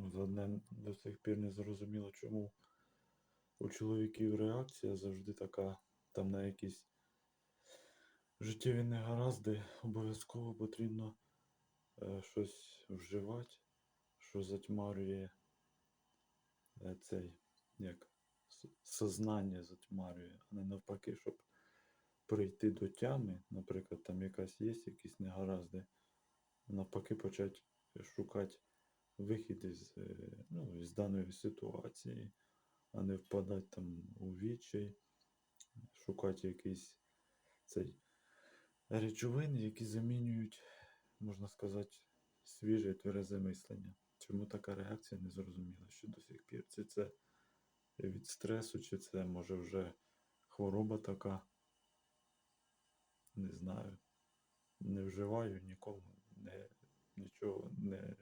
Ну, За до сих пір не зрозуміло, чому у чоловіків реакція завжди така, там на якісь життєві негаразди обов'язково потрібно е, щось вживати, що затьмарює е, цей, як сознання затьмарює, а не навпаки, щоб прийти до тями, наприклад, там якась є якісь негаразди, навпаки, почати шукати вихід із, е, ну, із даної ситуації, а не впадати там у відчай, шукати якийсь цей речовини, які замінюють, можна сказати, свіже тверезе мислення. Чому така реакція не зрозуміла, що до сих пір. Чи це від стресу, чи це може вже хвороба така. Не знаю. Не вживаю нікому, не, нічого не